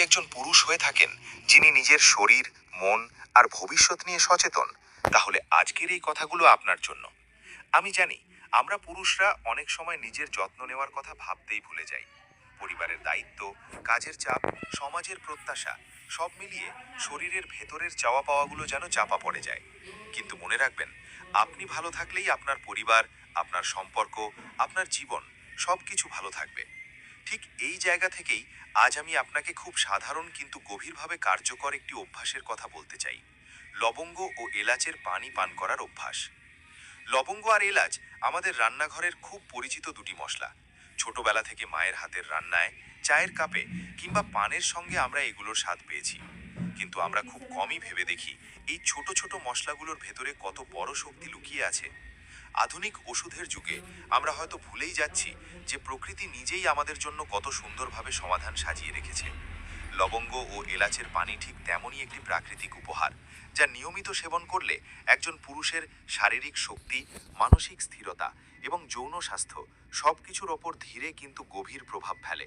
একজন পুরুষ হয়ে থাকেন যিনি নিজের শরীর, মন আর ভবিষ্যৎ নিয়ে সচেতন, তাহলে আজকের এই কথাগুলো আপনার জন্য। আমি জানি, আমরা পুরুষরা অনেক সময় নিজের যত্ন নেওয়ার কথা ভাবতেই ভুলে যাই। পরিবারের দায়িত্ব, কাজের চাপ, সমাজের প্রত্যাশা, সব মিলিয়ে শরীরের ভেতরের চাওয়া পাওয়াগুলো যেন চাপা পড়ে যায়। কিন্তু মনে রাখবেন, আপনি ভালো থাকলেই আপনার পরিবার, আপনার সম্পর্ক, আপনার জীবন সব কিছু ভালো থাকবে। ঠিক এই জায়গা থেকেই আজ আমি আপনাকে খুব সাধারণ কিন্তু গভীরভাবে কার্যকর একটি অভ্যাসের কথা বলতে চাই। লবঙ্গ ও এলাচের পানি পান করার অভ্যাস। লবঙ্গ আর এলাচ আমাদের রান্নাঘরের খুব পরিচিত দুটি মশলা। ছোটবেলা থেকে মায়ের হাতের রান্নায়, চায়ের কাপে কিংবা পানের সঙ্গে আমরা এগুলোর স্বাদ পেয়েছি। কিন্তু আমরা খুব কমই ভেবে দেখি এই ছোট ছোট মশলাগুলোর ভেতরে কত বড় শক্তি লুকিয়ে আছে। আধুনিক ওষুধের যুগে আমরা হয়তো ভুলেই যাচ্ছি যে প্রকৃতি নিজেই আমাদের জন্য কত সুন্দরভাবে সমাধান সাজিয়ে রেখেছে। লবঙ্গ ও এলাচের পানি ঠিক তেমনই একটি প্রাকৃতিক উপহার, যা নিয়মিত সেবন করলে একজন পুরুষের শারীরিক শক্তি, মানসিক স্থিরতা এবং যৌন স্বাস্থ্য সবকিছুর ওপর ধীরে কিন্তু গভীর প্রভাব ফেলে।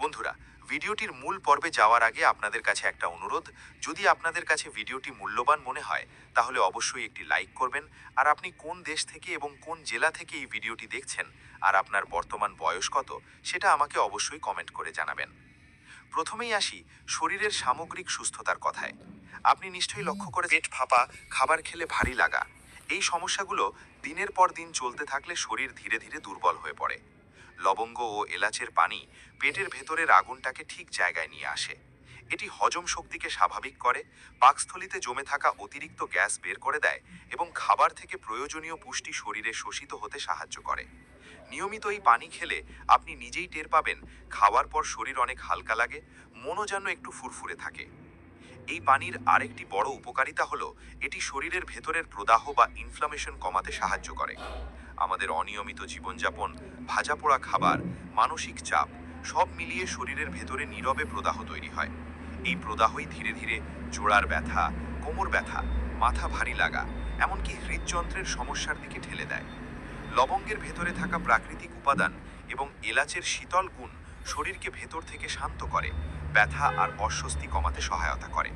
বন্ধুরা ভিডিওটির মূল পর্বে যাওয়ার আগে আপনাদের কাছে একটা অনুরোধ। যদি আপনাদের কাছে ভিডিওটি মূল্যবান মনে হয়, তাহলে অবশ্যই একটি লাইক করবেন। আর আপনি কোন দেশ থেকে এবং কোন জেলা থেকে এই ভিডিওটি দেখছেন আর আপনার বর্তমান বয়স কত, সেটা আমাকে অবশ্যই কমেন্ট করে জানাবেন। প্রথমেই আসি শরীরের সামগ্রিক সুস্থতার কথায়। আপনি নিশ্চয়ই লক্ষ্য করে পেট ফাঁপা, খাবার খেলে ভারী লাগা। এই সমস্যাগুলো দিনের পর দিন চলতে থাকলে শরীর ধীরে ধীরে দুর্বল হয়ে পড়ে। লবঙ্গ ও এলাচের পানি পেটের ভেতরের আগুনটাকে ঠিক জায়গায় নিয়ে আসে। এটি হজম শক্তিকে স্বাভাবিক করে, পাকস্থলিতে জমে থাকা অতিরিক্ত গ্যাস বের করে দেয় এবং খাবার থেকে প্রয়োজনীয় পুষ্টি শরীরে শোষিত হতে সাহায্য করে। নিয়মিত এই পানি খেলে আপনি নিজেই টের পাবেন, খাওয়ার পর শরীর অনেক হালকা লাগে, মনও যেন একটু ফুরফুরে থাকে। এই পানির আরেকটি বড় উপকারিতা হলো, এটি শরীরের ভেতরের প্রদাহ বা ইনফ্লামেশন কমাতে সাহায্য করে। আমাদের অনিয়মিত জীবনযাপন, ভাজা পোড়া খাবার, মানসিক চাপ, সব মিলিয়ে শরীরের ভেতরে নীরবে প্রদাহ তৈরি হয়। এই প্রদাহই ধীরে ধীরে জোড়ার ব্যথা, কোমর ব্যথা, মাথা ভারী লাগা, এমনকি হৃদযন্ত্রের সমস্যার দিকে ঠেলে দেয়। লবঙ্গের ভেতরে থাকা প্রাকৃতিক উপাদান এবং এলাচের শীতল গুণ শরীরকে ভেতর থেকে শান্ত করে, ব্যথা আর অস্বস্তি কমাতে সহায়তা করে।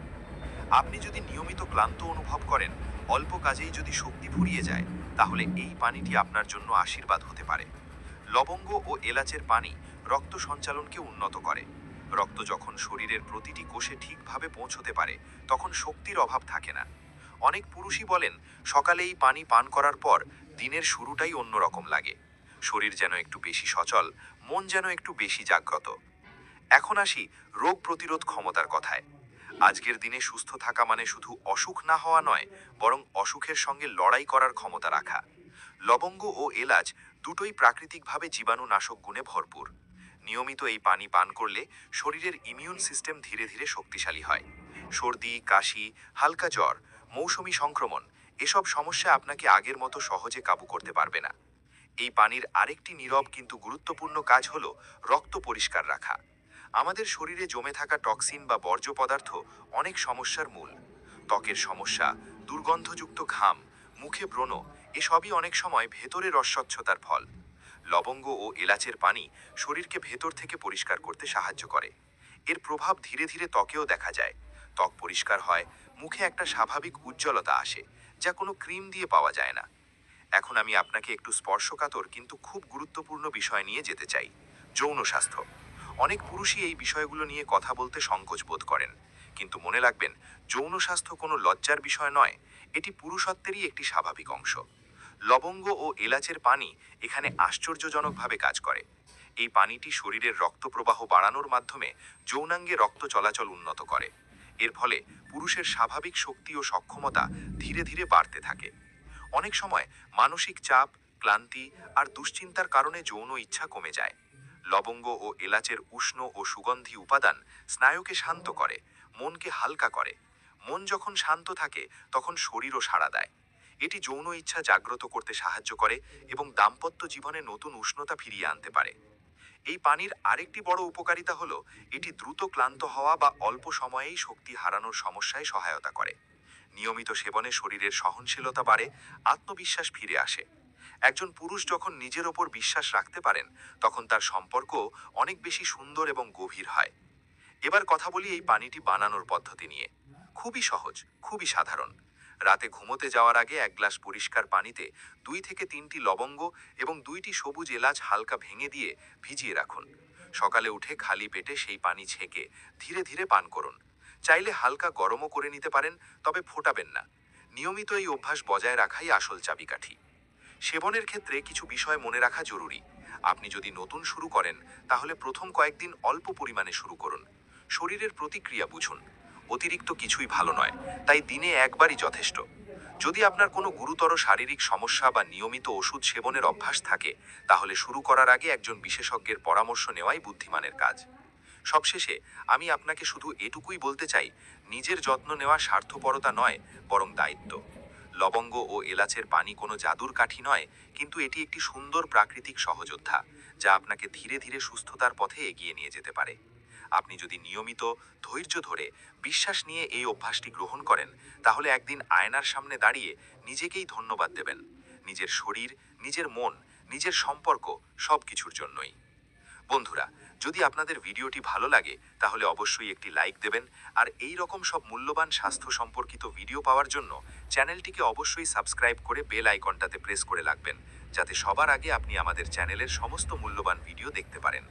আপনি যদি নিয়মিত ক্লান্ত অনুভব করেন, অল্প কাজেই যদি শক্তি ফুরিয়ে যায় তাহলে এই পানিটি আপনার জন্য আশীর্বাদ হতে পারে। লবঙ্গ ও এলাচের পানি রক্ত সঞ্চালনকে উন্নত করে। রক্ত যখন শরীরের প্রতিটি কোষে ঠিকভাবে পৌঁছতে পারে, তখন শক্তির অভাব থাকে না। অনেক পুরুষই বলেন সকালে এই পানি পান করার পর দিনের শুরুটাই অন্যরকম লাগে। শরীর যেন একটু বেশি সচল, মন যেন একটু বেশি জাগ্রত। এখন আসি রোগ প্রতিরোধ ক্ষমতার কথায়। আজকের দিনে সুস্থ থাকা মানে শুধু অসুখ না হওয়া নয়, বরং অসুখের সঙ্গে লড়াই করার ক্ষমতা রাখা। লবঙ্গ ও এলাচ দুটোই প্রাকৃতিকভাবে জীবাণুনাশক গুণে ভরপুর। নিয়মিত এই পানি পান করলে শরীরের ইমিউন সিস্টেম ধীরে ধীরে শক্তিশালী হয়। সর্দি, কাশি, হালকা জ্বর, মৌসুমি সংক্রমণ এসব সমস্যা আপনাকে আগের মতো সহজে কাবু করতে পারবে না। এই পানির আরেকটি নীরব কিন্তু গুরুত্বপূর্ণ কাজ হল রক্ত পরিষ্কার রাখা। আমাদের শরীরে জমে থাকা টক্সিন বা বর্জ্য পদার্থ অনেক সমস্যার মূল। ত্বকের সমস্যা, দুর্গন্ধযুক্ত ঘাম, মুখে ব্রণ, এসবই অনেক সময় ভেতরের অস্বচ্ছতার ফল। লবঙ্গ ও এলাচের পানি শরীরকে ভেতর থেকে পরিষ্কার করতে সাহায্য করে। এর প্রভাব ধীরে ধীরে ত্বকেও দেখা যায়। ত্বক পরিষ্কার হয়, মুখে একটা স্বাভাবিক উজ্জ্বলতা আসে, যা কোনো ক্রিম দিয়ে পাওয়া যায় না। এখন আমি আপনাকে একটু স্পর্শকাতর কিন্তু খুব গুরুত্বপূর্ণ বিষয় নিয়ে যেতে চাই, যৌন স্বাস্থ্য। অনেক পুরুষই এই বিষয়গুলো নিয়ে কথা বলতে সংকোচ বোধ করেন। কিন্তু মনে রাখবেন, যৌন স্বাস্থ্য কোনো লজ্জার বিষয় নয়, এটি পুরুষত্বেরই একটি স্বাভাবিক অংশ। লবঙ্গ ও এলাচের পানি এখানে আশ্চর্যজনকভাবে কাজ করে। এই পানিটি শরীরের রক্ত প্রবাহ বাড়ানোর মাধ্যমে যৌনাঙ্গে রক্ত চলাচল উন্নত করে। এর ফলে পুরুষের স্বাভাবিক শক্তি ও সক্ষমতা ধীরে ধীরে বাড়তে থাকে। অনেক সময় মানসিক চাপ, ক্লান্তি আর দুশ্চিন্তার কারণে যৌন ইচ্ছা কমে যায়। লবঙ্গ ও এলাচের উষ্ণ ও সুগন্ধি উপাদান স্নায়ুকে শান্ত করে, মনকে হালকা করে। মন যখন শান্ত থাকে, তখন শরীরও সাড়া দেয়। এটি যৌন ইচ্ছা জাগ্রত করতে সাহায্য করে এবং দাম্পত্য জীবনে নতুন উষ্ণতা ফিরিয়ে আনতে পারে। এই পানির আরেকটি বড় উপকারিতা হলো, এটি দ্রুত ক্লান্ত হওয়া বা অল্প সময়েই শক্তি হারানোর সমস্যায় সহায়তা করে। নিয়মিত সেবনে শরীরের সহনশীলতা বাড়ে, আত্মবিশ্বাস ফিরে আসে। একজন পুরুষ যখন নিজের ওপর বিশ্বাস রাখতে পারেন, তখন তার সম্পর্ক অনেক বেশি সুন্দর এবং গভীর হয়। এবার কথা বলি এই পানিটি বানানোর পদ্ধতি নিয়ে। খুবই সহজ, খুবই সাধারণ। রাতে ঘুমোতে যাওয়ার আগে এক গ্লাস পরিষ্কার পানিতে দুই থেকে তিনটি লবঙ্গ এবং দুইটি সবুজ এলাচ হালকা ভেঙে দিয়ে ভিজিয়ে রাখুন। সকালে উঠে খালি পেটে সেই পানি ছেঁকে ধীরে ধীরে পান করুন। চাইলে হালকা গরমও করে নিতে পারেন, তবে ফোটাবেন না। নিয়মিত এই অভ্যাস বজায় রাখাই আসল চাবিকাঠি। সেবনের ক্ষেত্রে কিছু বিষয় মনে রাখা জরুরি। আপনি যদি নতুন শুরু করেন, তাহলে প্রথম কয়েকদিন অল্প পরিমাণে শুরু করুন। শরীরের প্রতিক্রিয়া বুঝুন। অতিরিক্ত কিছুই ভালো নয়, তাই দিনে একবারই যথেষ্ট। যদি আপনার কোনো গুরুতর শারীরিক সমস্যা বা নিয়মিত ওষুধ সেবনের অভ্যাস থাকে, তাহলে শুরু করার আগে একজন বিশেষজ্ঞের পরামর্শ নেওয়াই বুদ্ধিমানের কাজ। সবশেষে, আমি আপনাকে শুধু এটুকুই বলতে চাই, নিজের যত্ন নেওয়া স্বার্থপরতা নয়, বরং দায়িত্ব। লবঙ্গ ও এলাচের পানি কোনো জাদুর কাঠি নয়, কিন্তু এটি একটি সুন্দর প্রাকৃতিক সহযোদ্ধা, যা আপনাকে ধীরে ধীরে সুস্থতার পথে এগিয়ে নিয়ে যেতে পারে। আপনি যদি নিয়মিত, ধৈর্য ধরে বিশ্বাস নিয়ে এই অভ্যাসটি গ্রহণ করেন, তাহলে একদিন আয়নার সামনে দাঁড়িয়ে নিজেকেই ধন্যবাদ দেবেন। নিজের শরীর, নিজের মন, নিজের সম্পর্ক সব কিছুর জন্যই। বন্ধুরা, যদি আপনাদের ভিডিওটি ভালো লাগে, তাহলে অবশ্যই একটি লাইক দেবেন আর এই রকম সব মূল্যবান স্বাস্থ্য সম্পর্কিত ভিডিও পাওয়ার জন্য চ্যানেলটিকে অবশ্যই সাবস্ক্রাইব করে বেল আইকনটাতে প্রেস করে রাখবেন, যাতে সবার আগে আপনি আমাদের চ্যানেলের সমস্ত মূল্যবান ভিডিও দেখতে পারেন।